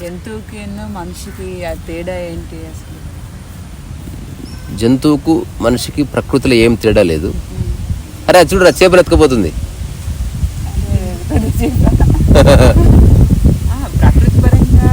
జంతువుకి ఎన్నో మనిషికి ఆ తేడా ఏంటి అసలు? జంతువుకు మనిషికి ప్రకృతిలో ఏం తేడా లేదు. అరే ఎత్తుకుపోతుంది. ఆ, ప్రకృతి పరంగా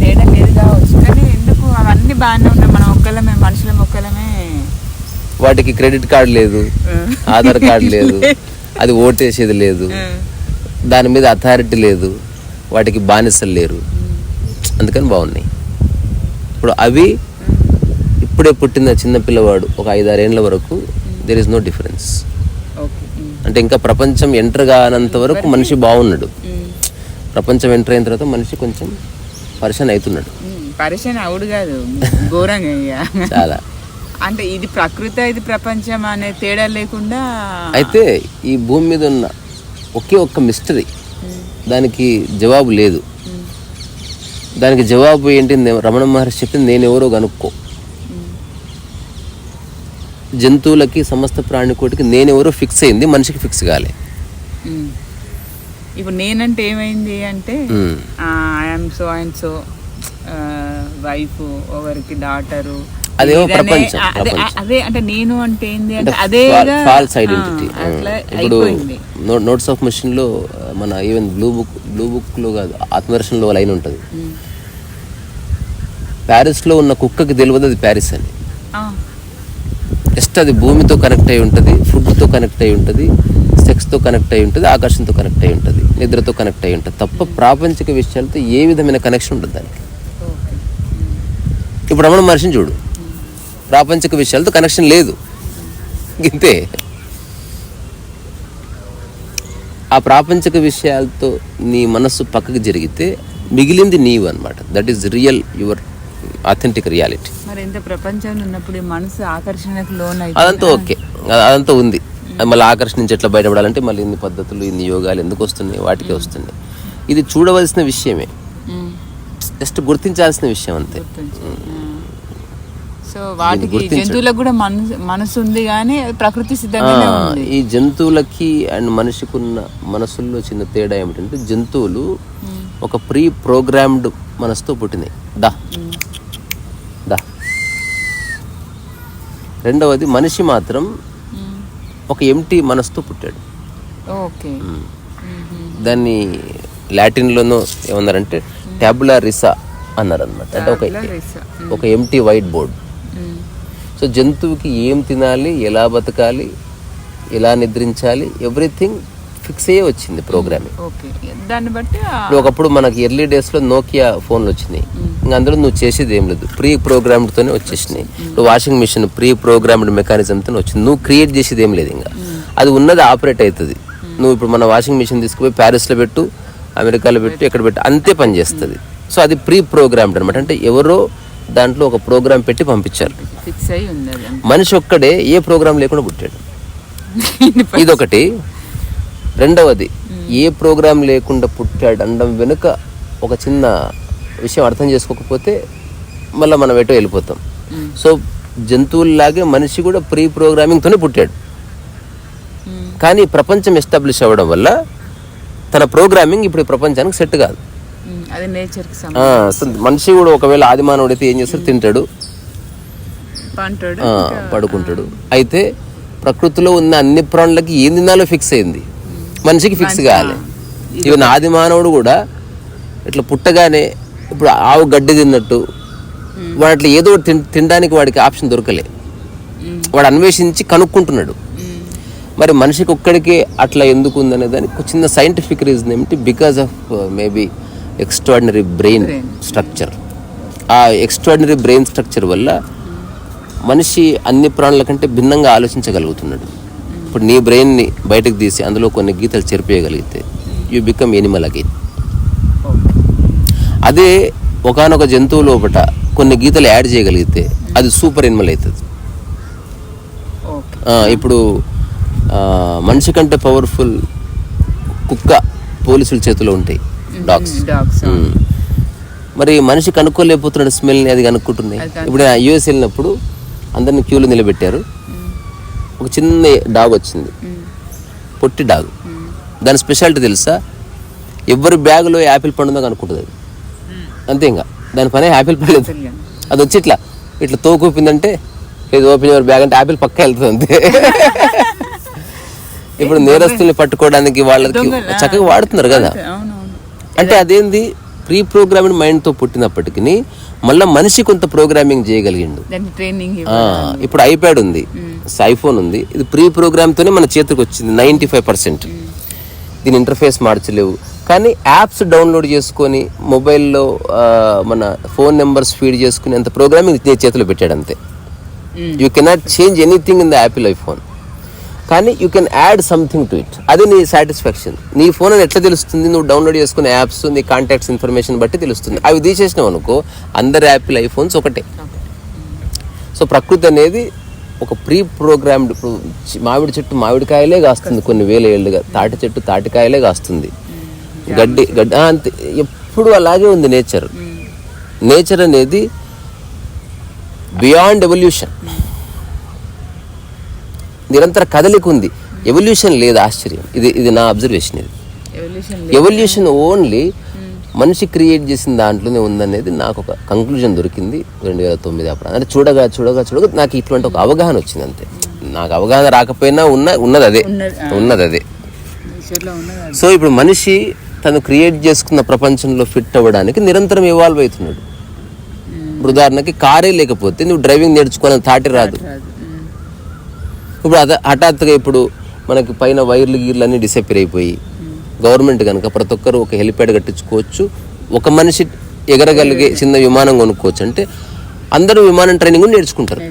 తేడా లేదు కావచ్చు. కానీ ఎందుకు? అవన్నీ బాగానే ఉన్నాయి. మనం ఒక్కలమే మనుషులం ఒక్కలమే. వాటికి క్రెడిట్ కార్డు లేదు ఆధార్ కార్డు లేదు అది ఓటేసేది లేదు. దాని మీద అథారిటీ లేదు వాటికి బానిసలు లేరు. అందుకని బాగున్నాయి. ఇప్పుడు అవి ఇప్పుడే పుట్టిన చిన్న పిల్లవాడు ఒక ఐదారేళ్ళ వరకు దెర్ ఇస్ నో డిఫరెన్స్. అంటే ఇంకా ప్రపంచం ఎంటర్ కానంత వరకు మనిషి బాగున్నాడు. ప్రపంచం ఎంటర్ అయిన తర్వాత మనిషి కొంచెం పరిశాన్ అవుతున్నాడు. పరిచయం అవుడు కాదు ఘోరంగా. చాలా. అంటే ఇది ప్రకృతి ఇది ప్రపంచం అనే తేడా లేకుండా అయితే ఈ భూమి మీద ఉన్న ఒకే ఒక్క మిస్టరీ దానికి జవాబు లేదు దానికి జవాబు ఏంటి రమణ మహర్షి చెప్పింది నేను ఎవరో కనుక్కో జంతువులకి సమస్త ప్రాణికోటికి నేనెవరో ఫిక్స్ అయింది మనిషికి ఫిక్స్ కాలే. ఇప్పుడు నేనంటే ఏమైంది అంటే. I'm so and so wife ఒకరికి డాటరు అదేమో ప్రపంచం. అదే అంటే నేను అంటే ఏంది అంటే అదే ఫాల్స్ ఐడెంటిటీ ఇప్పుడు నోట్స్ ఆఫ్ మిషన్లో మన ఈవెన్ బ్లూ బుక్ బ్లూ బుక్లో కాదు ఆత్మదర్శనంలో లైన్ ఉంటుంది. ప్యారిస్లో ఉన్న కుక్కకి తెలియదు అది ప్యారిస్ అని. జస్ట్ అది భూమితో కనెక్ట్ అయి ఉంటుంది ఫుడ్తో కనెక్ట్ అయి ఉంటుంది సెక్స్తో కనెక్ట్ అయి ఉంటుంది ఆకర్షణతో కనెక్ట్ అయి ఉంటుంది నిద్రతో కనెక్ట్ అయి ఉంటుంది. తప్ప ప్రాపంచిక విషయాలతో ఏ విధమైన కనెక్షన్ ఉంటుంది దానికి. ఇప్పుడు రమణ మహర్షిని చూడు. ప్రాపంచిక విషయాలతో కనెక్షన్ లేదు. ఇంతే. ఆ ప్రాపంచిక విషయాలతో నీ మనస్సు పక్కకి జరిగితే మిగిలింది నీవు అనమాట that is real your authentic reality మరి ప్రపంచంలో ఉన్నప్పుడు మనసు ఆకర్షణకు లోన్ అదంతా ఓకే. అదంతా ఉంది. అది మళ్ళీ ఆకర్షణ నుంచి ఎట్లా బయటపడాలంటే మళ్ళీ ఇన్ని పద్ధతులు ఇన్ని యోగాలు ఎందుకు వస్తున్నాయి వాటికే వస్తున్నాయి. ఇది చూడవలసిన విషయమే. జస్ట్ గుర్తించాల్సిన విషయం అంతే. సో వాటికి జంతువులకు కూడా మనసు మనసు ఉంది కానీ ప్రకృతి ఉంది. ఈ జంతువులకి అండ్ మనిషికి ఉన్న మనసుల్లో చిన్న తేడా ఏమిటంటే జంతువులు ఒక ప్రీ ప్రోగ్రామ్డ్ మనసుతో పుట్టినాయి. దా. దా. రెండవది మనిషి మాత్రం ఒక ఎంటీ మనసుతో పుట్టాడు. ఓకే. దాన్ని లాటిన్లోనూ ఏమన్నారంటే ట్యాబులా రిసా అన్నారనమాట అంటే ఒక. ఒక ఎంటీ వైట్ బోర్డ్. సో జంతువుకి ఏం తినాలి ఎలా బతకాలి ఎలా నిద్రించాలి ఎవ్రీథింగ్ ఫిక్స్ అయ్యే వచ్చింది ప్రోగ్రామింగ్. ఓకే దాన్ని బట్టి ఒకప్పుడు మనకి ఎర్లీ డేస్లో నోకియా ఫోన్లు వచ్చినాయి. ఇంకా అందులో నువ్వు చేసేది ఏం లేదు. ప్రీ ప్రోగ్రామ్డ్తోనే వచ్చేసినాయి. వాషింగ్ మిషన్ ప్రీ ప్రోగ్రామ్డ్ మెకానిజంతో వచ్చింది. నువ్వు క్రియేట్ చేసేది ఏం లేదు ఇంకా. అది ఉన్నది ఆపరేట్ అవుతుంది. నువ్వు ఇప్పుడు మన వాషింగ్ మిషన్ తీసుకుపోయి ప్యారిస్లో పెట్టు అమెరికాలో పెట్టు ఎక్కడ పెట్టు అంతే పని చేస్తుంది. సో అది ప్రీ ప్రోగ్రామ్డ్ అనమాట అంటే ఎవరో దాంట్లో ఒక ప్రోగ్రామ్ పెట్టి పంపించారు. ఫిక్స్ అయి మనిషి ఒక్కడే ఏ ప్రోగ్రామ్ లేకుండా పుట్టాడు. ఇదొకటి. రెండవది ఏ ప్రోగ్రామ్ లేకుండా పుట్టాడు అనడం వెనుక ఒక చిన్న విషయం అర్థం చేసుకోకపోతే మళ్ళీ మనం ఎటో వెళ్ళిపోతాం. సో జంతువుల్లాగే మనిషి కూడా ప్రీ ప్రోగ్రామింగ్తోనే పుట్టాడు. మ్మ్. కానీ ప్రపంచం ఎస్టాబ్లిష్ అవ్వడం వల్ల తన ప్రోగ్రామింగ్ ఇప్పుడు ప్రపంచానికి సెట్ కాదు. అది నేచర్కి మనిషి కూడా ఒకవేళ ఆది మానవుడు అయితే ఏం చేస్తాడు? తింటాడు. పడుకుంటాడు. అయితే ప్రకృతిలో ఉన్న అన్ని ప్రాణులకి ఏం తినాలో ఫిక్స్ అయింది. మనిషికి ఫిక్స్ కావాలి ఈవెన్ ఆది మానవుడు కూడా ఇట్లా పుట్టగానే ఇప్పుడు ఆవు గడ్డి తిన్నట్టు వాడు అట్లా ఏదో తినడానికి వాడికి ఆప్షన్ దొరకలే. వాడు అన్వేషించి కనుక్కుంటున్నాడు. మరి మనిషికి ఒక్కడికే అట్లా ఎందుకు ఉందనే దానికి చిన్న సైంటిఫిక్ రీజన్ ఏమిటి? Because of maybe extraordinary brain structure ఆ ఎక్స్ట్రాడినరీ బ్రెయిన్ స్ట్రక్చర్ వల్ల మనిషి అన్ని ప్రాణుల కంటే భిన్నంగా ఆలోచించగలుగుతున్నాడు. ఇప్పుడు నీ బ్రెయిన్ని బయటకు తీసి అందులో కొన్ని గీతలు చెరిపేయగలిగితే యూ బికమ్ ఎనిమల్ అగైన్ అదే ఒకనొక జంతువు లోపట కొన్ని గీతలు యాడ్ చేయగలిగితే అది సూపర్ ఎనిమల్ అవుతుంది ఇప్పుడు మనిషి కంటే పవర్ఫుల్ కుక్క పోలీసుల చేతిలో ఉంటాయి. డాగ్స్ డాగ్స్ మరి మనిషి కనుక్కోలేకపోతున్నాడు స్మెల్ని అది కనుక్కుంటున్నాయి అది ఇప్పుడు యుఎస్ వెళ్ళినప్పుడు అందరిని క్యూలో నిలబెట్టారు. ఒక చిన్న డాగ్ వచ్చింది. పొట్టి డాగ్ దాని స్పెషాలిటీ తెలుసా? ఎవరి బ్యాగులో యాపిల్ పండు ఉందో అనుకుంటుంది అది. అంతే ఇంకా. దాని పని యాపిల్ పండు. అది వచ్చి ఇట్లా ఇట్లా తోకూపిందంటే లేదు ఓపెన్ యువర్ బ్యాగ్ అంటే యాపిల్ పక్క వెళ్తుంది అంతే. ఇప్పుడు నేరస్తుల్ని పట్టుకోవడానికి వాళ్ళకి చక్కగా వాడుతున్నారు కదా. అంటే అదేంది? ప్రీ ప్రోగ్రామింగ్ మైండ్తో పుట్టినప్పటికీ మళ్ళీ మనిషి కొంత ప్రోగ్రామింగ్ చేయగలిగిండు. ఇప్పుడు ఐప్యాడ్ ఉంది ఐఫోన్ ఉంది ఇది ప్రీ ప్రోగ్రామ్తోనే మన చేతికి వచ్చింది నైంటీ ఫైవ్ పర్సెంట్ దీని ఇంటర్ఫేస్ మార్చలేవు. కానీ యాప్స్ డౌన్లోడ్ చేసుకొని మొబైల్లో మన ఫోన్ నెంబర్స్ ఫీడ్ చేసుకుని అంత ప్రోగ్రామింగ్ నీ చేతిలో పెట్టాడు అంతే you cannot change anything in the Apple iPhone కానీ you can add something to it అది నీ సాటిస్ఫాక్షన్ నీ ఫోన్ అని ఎట్లా తెలుస్తుంది? నువ్వు డౌన్లోడ్ చేసుకునే యాప్స్ నీ కాంటాక్ట్స్ ఇన్ఫర్మేషన్ బట్టి తెలుస్తుంది. అవి తీసేసినావు అనుకో అందరి యాపిల్ ఐఫోన్స్ ఒకటే. సో ప్రకృతి అనేది ఒక ప్రీ ప్రోగ్రామ్డ్ ఇప్పుడు మామిడి చెట్టు మామిడికాయలే కాస్తుంది కొన్ని వేల ఏళ్ళుగా. తాటి చెట్టు తాటికాయలే కాస్తుంది. గడ్డి గడ్డి ఆ, అంతే. ఎప్పుడు అలాగే ఉంది నేచర్. నేచర్ అనేది బియాండ్ ఎవల్యూషన్ నిరంతర కదలిక ఉంది ఎవల్యూషన్ లేదు ఆశ్చర్యం. ఇది ఇది నా అబ్జర్వేషన్ ఇది. ఎవల్యూషన్ ఓన్లీ మనిషి క్రియేట్ చేసిన దాంట్లోనే ఉందనేది నాకు ఒక కంక్లూజన్ దొరికింది రెండు వేల తొమ్మిది అప్పుడు. అంటే చూడగా చూడగా చూడగా నాకు ఇటువంటి ఒక అవగాహన వచ్చింది అంతే. నాకు అవగాహన రాకపోయినా ఉన్న ఉన్నది అదే. ఉన్నది అదే. సో ఇప్పుడు మనిషి తను క్రియేట్ చేసుకున్న ప్రపంచంలో ఫిట్ అవ్వడానికి నిరంతరం ఇవాల్వ్ అవుతున్నాడు. ఇప్పుడు ఉదాహరణకి కారే లేకపోతే నువ్వు డ్రైవింగ్ నేర్చుకోవాలని తాటి రాదు. ఇప్పుడు అద హఠాత్తుగా ఇప్పుడు మనకి పైన వైర్లు గీర్లు అన్నీ డిసప్పేర్ అయిపోయి గవర్నమెంట్ కనుక ప్రతి ఒక్కరు ఒక హెలిప్యాడ్ కట్టించుకోవచ్చు ఒక మనిషి ఎగరగలిగే చిన్న విమానం కొనుక్కోవచ్చు. అంటే అందరూ విమానం ట్రైనింగ్ నేర్చుకుంటారు.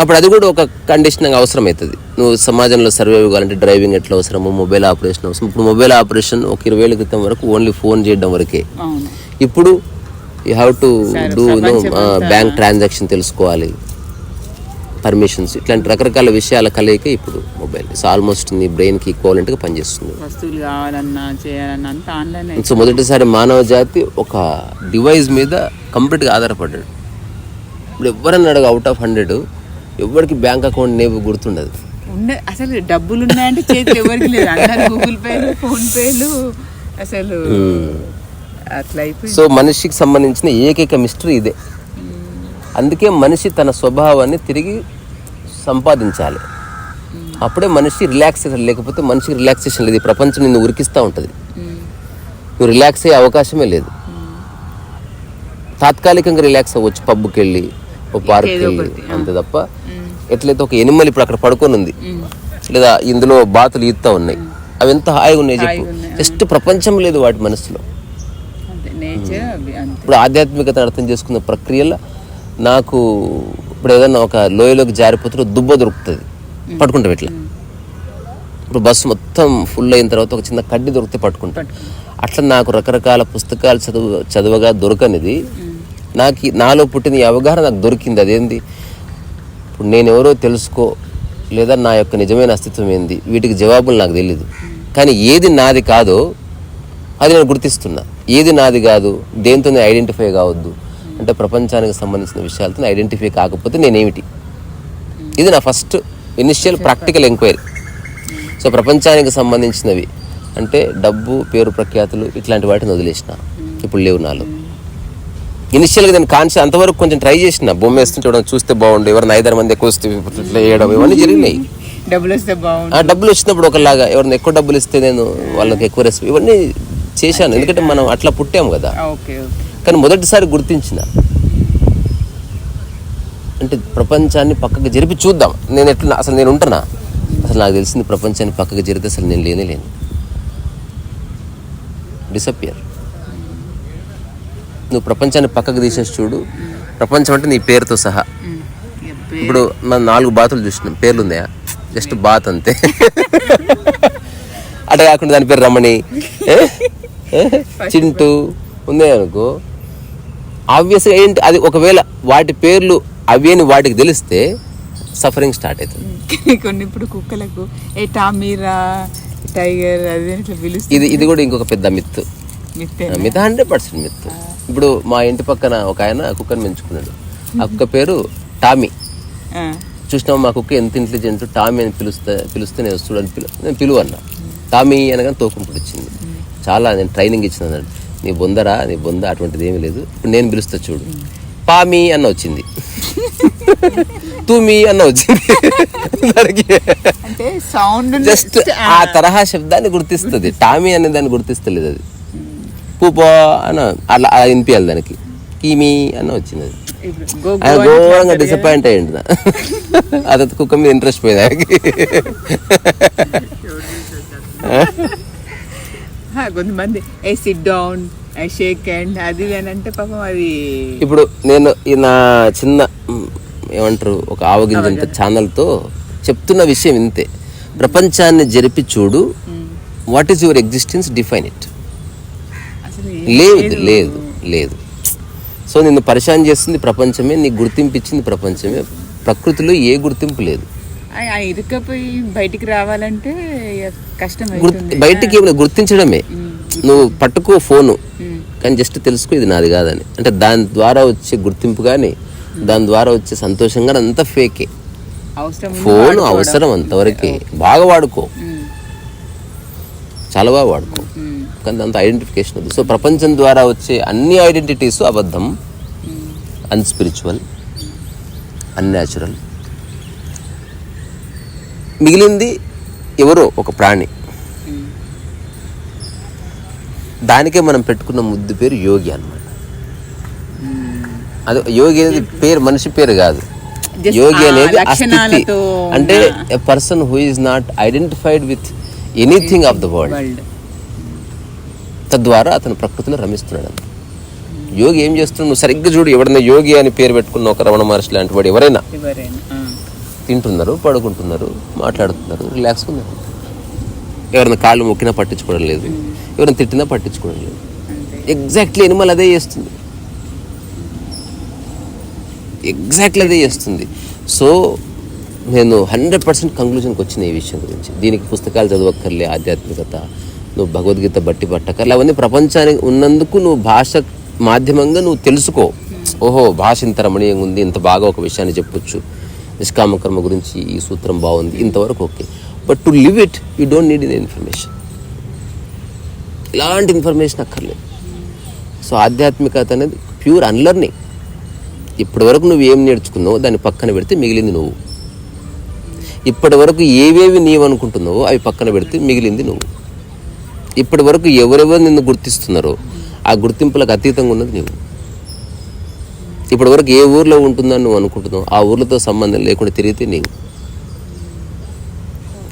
అప్పుడు అది కూడా ఒక కండిషనింగ్ అవసరం అవుతుంది నువ్వు సమాజంలో సర్వైవ్ కావాలంటే డ్రైవింగ్ ఎట్లా అవసరము మొబైల్ ఆపరేషన్ అవసరం. ఇప్పుడు మొబైల్ ఆపరేషన్ ఒక ఇరవై ఏళ్ళ క్రితం వరకు ఓన్లీ ఫోన్ చేయడం వరకే. ఇప్పుడు you have to do know bank transaction తెలుసుకోవాలి. పర్మిషన్స్. ఇట్లాంటి రకరకాల విషయాల కలయిక ఇప్పుడు మొబైల్. సో ఆల్మోస్ట్ నీ బ్రెయిన్కి ఈక్వలెంట్గా పనిచేస్తుంది. వస్తువులు కావాలన్నా చేయాలన్నా అంతా ఆన్లైన్ సో మొదటిసారి మానవ జాతి ఒక డివైస్ మీద కంప్లీట్గా ఆధారపడ్డాడు. ఇప్పుడు ఎవరన్నా అడగ అవుట్ ఆఫ్ హండ్రెడ్ ఎవరికి బ్యాంక్ అకౌంట్ నేమ్ గుర్తుండదు. అసలు డబ్బులు ఉన్నాయంటే చేతులు ఎవరికి లేదు. అందరు గూగుల్ పేలు ఫోన్ పేలు అసలు అట్లా సో మనిషికి సంబంధించిన ఏకైక మిస్టరీ ఇదే. అందుకే మనిషి తన స్వభావాన్ని తిరిగి సంపాదించాలి. అప్పుడే మనిషి రిలాక్సేషన్ లేకపోతే మనిషికి రిలాక్సేషన్ లేదు. ఈ ప్రపంచం నిన్ను ఉరికిస్తూ ఉంటుంది. నువ్వు రిలాక్స్ అయ్యే అవకాశమే లేదు. తాత్కాలికంగా రిలాక్స్ అవ్వచ్చు. పబ్కి వెళ్ళి ఓ పార్క్కి వెళ్ళి అంతే తప్ప ఎట్లయితే ఒక ఎనిమల్ ఇప్పుడు అక్కడ పడుకొని ఉంది. లేదా ఇందులో బాతులు ఈత్తా ఉన్నాయి. అవి ఎంత హాయిగా ఉన్నాయి చెప్పు. జస్ట్ ప్రపంచం లేదు వాటి మనసులో. ఇప్పుడు ఆధ్యాత్మికతను అర్థం చేసుకున్న ప్రక్రియలో నాకు ఇప్పుడు ఏదన్నా ఒక లోయలోకి జారిపోతే దుబ్బ దొరుకుతుంది. పట్టుకుంటాం ఇట్లా. ఇప్పుడు బస్సు మొత్తం ఫుల్ అయిన తర్వాత ఒక చిన్న కడ్డి దొరికితే పట్టుకుంటాం. అట్లా నాకు రకరకాల పుస్తకాలు చదువు చదవగా దొరకనిది. నాకు నాలో పుట్టిన ఈ అవగాహన నాకు దొరికింది. అదేంది? ఇప్పుడు నేను ఎవరో తెలుసుకో లేదా నా యొక్క నిజమైన అస్తిత్వం ఏంది? వీటికి జవాబులు నాకు తెలియదు కానీ ఏది నాది కాదో అది నేను గుర్తిస్తున్నా. ఏది నాది కాదు దేంతో ఐడెంటిఫై కావద్దు. అంటే ప్రపంచానికి సంబంధించిన విషయాలతో ఐడెంటిఫై కాకపోతే నేనేమిటి? ఇది నా first initial practical enquiry so ప్రపంచానికి సంబంధించినవి అంటే డబ్బు పేరు ప్రఖ్యాతులు ఇట్లాంటి వాటిని వదిలేసిన. ఇప్పుడు లేవు నాలో. ఇనిషియల్గా నేను కాన్షియస్ అంతవరకు కొంచెం ట్రై చేసిన. బొమ్మ వేస్తుంటే చూస్తే బాగుండు. ఎవరైనా ఐదారు మంది ఎక్కువ వస్తే ఇట్లా వేయడం ఇవన్నీ జరిగినాయి. డబ్బులు వస్తే ఆ డబ్బులు వచ్చినప్పుడు ఒకలాగా ఎవరైనా ఎక్కువ డబ్బులు ఇస్తే నేను వాళ్ళకి ఎక్కువ రెస్పెక్ట్ ఇవన్నీ చేశాను. ఎందుకంటే మనం అట్లా పుట్టాము కదా. Okay okay. కానీ మొదటిసారి గుర్తించిన. అంటే ప్రపంచాన్ని పక్కకు జరిపి చూద్దాం. నేను ఎట్లా అసలు నేను ఉంటున్నా అసలు నాకు తెలిసింది ప్రపంచాన్ని పక్కకు జరిగితే అసలు నేను లేనే లేను. డిసపియర్ నువ్వు ప్రపంచాన్ని పక్కకు తీసేసి చూడు. ప్రపంచం అంటే నీ పేరుతో సహా. ఇప్పుడు మనం నాలుగు బాతులు చూసినాం. పేర్లు ఉన్నాయా జస్ట్ బాత్ అంతే. అట్లా కాకుండా దాని పేరు రమణి. చింటూ. ఉన్నాయనుకో. అనుకో ఆబ్వియస్గా ఏంటి? అది ఒకవేళ వాటి పేర్లు అవి అని వాటికి తెలిస్తే సఫరింగ్ స్టార్ట్ అవుతుంది. కొన్ని ఇప్పుడు కుక్కలకు ఏ టామీరా టైగర్ అది పిలుస్తుంది ఇది ఇది కూడా ఇంకొక పెద్ద మిత్ మిత్తే మిత్ హండ్రెడ్ పర్సెంట్ మిత్ ఇప్పుడు మా ఇంటి పక్కన ఒక ఆయన కుక్కని పెంచుకున్నాడు. ఆ కుక్క పేరు టామీ. ఆ, చూసినావు మా కుక్క ఎంత ఇంటెలిజెంట్ టామీ అని పిలుస్తే పిలుస్తే నేను చూడని పిలు నేను పిలువ అన్న టామీ అనగానే తోకుంపుడు వచ్చింది చాలా నేను ట్రైనింగ్ ఇచ్చిన నీ బొందరా నీ బొంద అటువంటిది ఏమీ లేదు. ఇప్పుడు నేను పిలుస్తా చూడు. పామి అన్న వచ్చింది. తూమి అన్న వచ్చింది. దానికి సౌండ్ జస్ట్ ఆ తరహా శబ్దాన్ని గుర్తిస్తుంది. టామీ అనే దాన్ని గుర్తిస్తలేదు అది. పూపో అన్న అలా వినిపించాలి దానికి. కీమి అన్న వచ్చింది అది. ఆయన ఘోరంగా డిసప్పాయింట్ అయ్యింది నా. అది కుక్క మీద ఇంట్రెస్ట్ పోయింది ఆయనకి. కొంతమంది a sit down a shake hand అది అని అంటే పాపం అది ఇప్పుడు నేను ఈ నా చిన్న ఏమంటారు ఒక ఆవగింజంత ఛానల్తో చెప్తున్న విషయం ఇంతే. ప్రపంచాన్ని జరిపి చూడు what is your existence define it లేదు. లేదు లేదు. సో నిన్ను పరిశాన్ చేస్తుంది ప్రపంచమే నీకు గుర్తింపు ఇచ్చింది ప్రపంచమే. ప్రకృతిలో ఏ గుర్తింపు లేదు. ఆ- బయటికి రావాలంటే కష్టం బయటికి గుర్తించడమే. నువ్వు పట్టుకో ఫోను. కానీ జస్ట్ తెలుసుకో ఇది నాది కాదని. అంటే దాని ద్వారా వచ్చే గుర్తింపు కానీ దాని ద్వారా వచ్చే సంతోషం కానీ అంతా ఫేకే. ఫోన్. అవసరం అంతవరకే. బాగా వాడుకో. చాలా బాగా వాడుకో. కానీ అంత ఐడెంటిఫికేషన్ ఉంది సో ప్రపంచం ద్వారా వచ్చే అన్ని ఐడెంటిటీస్ అబద్ధం. అన్స్పిరిచువల్. అన్యాచురల్ మిగిలింది ఎవరో ఒక ప్రాణి. దానికే మనం పెట్టుకున్న ముద్దు పేరు యోగి అన్నమాట. అది యోగి అనేది పేరు మనిషి పేరు కాదు. యోగి అనేది ఆ స్థితి లక్షణాలతో అంటే a person who is not identified with anything of the world తద్వారా అతను ప్రకృతిలో రమిస్తున్నాడు యోగి ఏం చేస్తున్నాడు? నువ్వు సరిగ్గా చూడు ఎవడైనా యోగి అని పేరు పెట్టుకున్న ఒక రమణ మహర్షి లాంటి వాడు ఎవరైనా. తింటున్నారు పడుకుంటున్నారు మాట్లాడుతున్నారు రిలాక్స్ ఉన్నారు ఎవరైనా కాళ్ళు మొక్కినా పట్టించుకోవడం లేదు ఎవరైనా తిట్టినా పట్టించుకోవడం లేదు. ఎగ్జాక్ట్లీ ఎనిమల్ అదే చేస్తుంది. ఎగ్జాక్ట్లీ అదే చేస్తుంది. సో నేను హండ్రెడ్ పర్సెంట్ కంక్లూజన్కి వచ్చిన ఈ విషయం గురించి. దీనికి పుస్తకాలు చదవక్కర్లే ఆధ్యాత్మికత నువ్వు భగవద్గీత బట్టి పట్టక్కర్లే అవన్నీ ప్రపంచానికి ఉన్నందుకు నువ్వు భాష మాధ్యమంగా నువ్వు తెలుసుకో. ఓహో భాష ఇంత రమణీయంగా ఉంది ఇంత బాగా ఒక విషయాన్ని చెప్పొచ్చు. నిష్కామ కర్మ గురించి ఈ సూత్రం బాగుంది. ఇంతవరకు okay. But to live it you don't need in information ఇలాంటి ఇన్ఫర్మేషన్ అక్కర్లేదు. సో ఆధ్యాత్మికత అనేది ప్యూర్ అన్లర్నింగ్ ఇప్పటి వరకు నువ్వు ఏం నేర్చుకున్నావో దాన్ని పక్కన పెడితే మిగిలింది నువ్వు. ఇప్పటి వరకు ఏవేవి నీవు అనుకుంటున్నావో అవి పక్కన పెడితే మిగిలింది నువ్వు. ఇప్పటి వరకు ఎవరెవరు నిన్ను గుర్తిస్తున్నారో ఆ గుర్తింపులకు అతీతంగా ఉన్నది నువ్వు. ఇప్పటి వరకు ఏ ఊర్లో ఉంటుందని నువ్వు అనుకుంటున్నావు? ఆ ఊర్లతో సంబంధం లేకుండా తిరిగితే నీవు.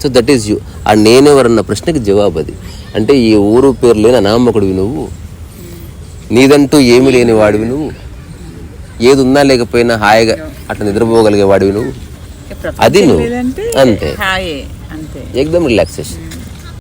సో దట్ ఈస్ యూ ఆ నేనెవరన్న ప్రశ్నకి జవాబు అది. అంటే ఈ ఊరు పేరు లేని అనామకుడివి నువ్వు. నీదంటూ ఏమి లేని వాడివి నువ్వు. ఏది ఉన్నా లేకపోయినా హాయిగా అట్లా నిద్రపోగలిగే వాడివి నువ్వు. అది నువ్వు. అంతే. ఏకదమ్ రిలాక్సేషన్